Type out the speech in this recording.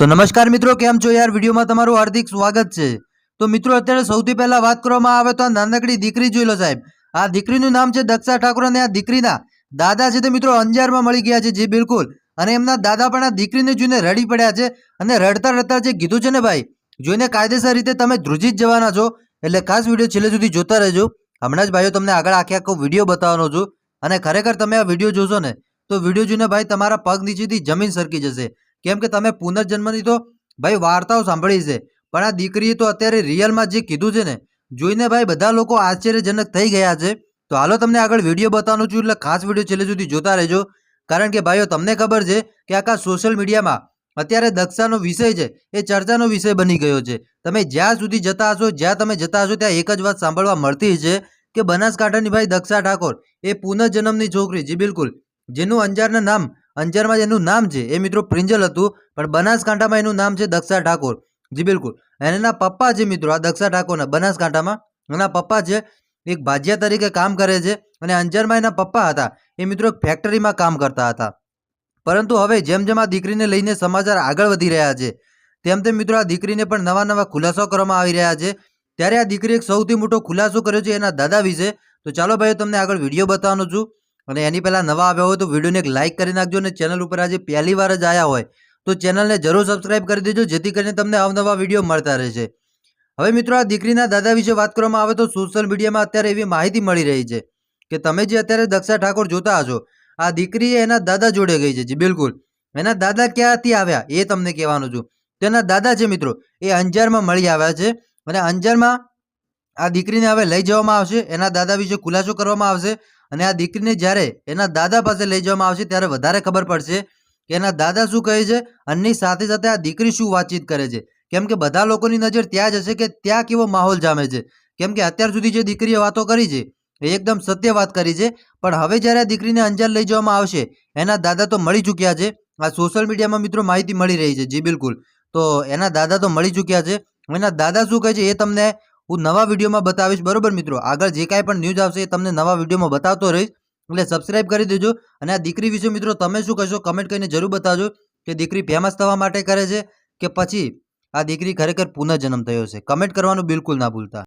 તો નમસ્કાર મિત્રો, કેમ છો યાર? વિડીયોમાં તમારું હાર્દિક સ્વાગત છે. તો મિત્રો, અત્યારે સૌથી પહેલા વાત કરવામાં આવે તો આ નાનકડી દીકરી જોઈ લો સાહેબ. આ દીકરીનું નામ છે દક્ષા ઠાકોર અને આ દીકરીના દાદા છે તે મિત્રો અંજારમાં મળી ગયા છે, જે બિલકુલ. અને એમના દાદા પણ આ દીકરીને જોઈને રડી પડ્યા છે અને રડતા રડતા જે કીધું છે ને ભાઈ, જોઈને કાયદેસર રીતે તમે ધ્રુજી જ જવાના છો. એટલે ખાસ વીડિયો છેલ્લે સુધી જોતા રહેજો. હમણાં જ ભાઈઓ તમને આગળ આખે આખો વીડિયો બતાવવાનો છું. અને ખરેખર તમે આ વીડિયો જોશો ને, તો વીડિયો જોઈને ભાઈ તમારા પગ નીચેથી જમીન સરકી જશે. કેમ કે તમે પુનર્જન્મની તો ભાઈ, વાર્તાઓ સાંભળી છે. પણ આ દીકરીએ તો અત્યારે રિયલમાં જે કીધું છે ને, જોઈને ભાઈ બધા લોકો આશ્ચર્યજનક થઈ ગયા છે. તો હાલો તમને આગળ વીડિયો બતાવવાનું છું, એટલે ખાસ વીડિયો છેલ્લે સુધી જોતા રહેજો. કારણ કે ભાઈઓ, તમને ખબર છે કે આખા સોશિયલ મીડિયામાં અત્યારે દક્ષાનો વિષય છે, એ ચર્ચાનો વિષય બની ગયો છે. તમે જ્યાં સુધી જતા હશો, જ્યાં તમે જતા હશો, ત્યાં એક જ વાત સાંભળવા મળતી છે કે બનાસકાંઠાની ભાઈ દક્ષા ઠાકોર, એ પુનઃજન્મની છોકરી. જી બિલકુલ. જેનું અંજારના નામ અંજારમાં જેનું નામ છે. એ મિત્રો પ્રિંજલ હતું, પણ બનાસકાંઠામાં એનું નામ છે દક્ષા ઠાકોર. જી બિલકુલ. એના પપ્પા છે મિત્રો, આ દક્ષા ઠાકોરના, બનાસકાંઠામાં. એના પપ્પા છે, એક ભાજિયા તરીકે કામ કરે છે અને અંજારમાં એના પપ્પા હતા. એ મિત્રો એક ફેક્ટરીમાં કામ કરતા હતા. પરંતુ હવે જેમ જેમ આ દીકરીને લઈને સમાચાર આગળ વધી રહ્યા છે, તેમ તેમ મિત્રો આ દીકરીને પણ નવા નવા ખુલાસો કરવામાં આવી રહ્યા છે. ત્યારે આ દીકરીએ એક સૌથી મોટો ખુલાસો કર્યો છે એના દાદા વિશે. તો ચાલો ભાઈ તમને આગળ વીડિયો બતાવવાનો છું. અને એની પહેલાં નવા આવ્યા હોય તો વિડીયોને એક લાઇક કરી નાખજો અને ચેનલ ઉપર આજે પહેલી વાર જ આવ્યા હોય તો ચેનલને જરૂર સબસ્ક્રાઇબ કરી દેજો, જેથી કરીને તમને અવનવા વીડિયો મળતા રહેશે. હવે મિત્રો આ દીકરીના દાદા વિશે વાત કરવામાં આવે તો સોશિયલ મીડિયામાં અત્યારે એવી માહિતી મળી રહી છે કે તમે જે અત્યારે દક્ષા ઠાકોર જોતા હશો, આ દીકરી એના દાદા જોડે ગઈ છે. જી, બિલકુલ. એના દાદા ક્યાંથી આવ્યા એ તમને કહેવાનું છું. તેના દાદા છે મિત્રો, એ અંજારમાં મળી આવ્યા છે અને અંજારમાં આ દીકરીને હવે લઈ જવામાં આવશે. એના દાદા વિશે ખુલાસો કરવામાં આવશે. અને આ દીકરીને જ્યારે એના દાદા પાસે લઈ જવામાં આવશે, ત્યારે વધારે ખબર પડશે કે એના દાદા શું કહે છે અને સાથે સાથે આ દીકરી શું વાતચીત કરે છે. કેમ કે બધા લોકોની નજર ત્યાં જ હશે કે ત્યાં કેવો માહોલ જામે છે. કેમ કે અત્યાર સુધી જે દીકરીએ વાતો કરી છે, એ એકદમ સત્ય વાત કરી છે. પણ હવે જ્યારે આ દીકરીને અંજાર લઈ જવામાં આવશે, એના દાદા તો મળી ચૂક્યા છે. આ સોશિયલ મીડિયામાં મિત્રો માહિતી મળી રહી છે. જી બિલકુલ. તો એના દાદા તો મળી ચૂક્યા છે. એના દાદા શું કહે છે એ તમને હું નવા વિડીયોમાં બતાવીશ. બરોબર મિત્રો? આગળ જે કાંઈ પણ ન્યૂઝ આવશે એ તમને નવા વિડીયોમાં બતાવતો રહીશ. એટલે સબસ્ક્રાઇબ કરી દેજો. અને આ દીકરી વિશે મિત્રો તમે શું કહેશો? કમેન્ટ કરીને જરૂર બતાવજો કે દીકરી ફેમસ થવા માટે કરે છે કે પછી આ દીકરી ખરેખર પુનઃજન્મ થયો છે. કમેન્ટ કરવાનું બિલકુલ ના ભૂલતા.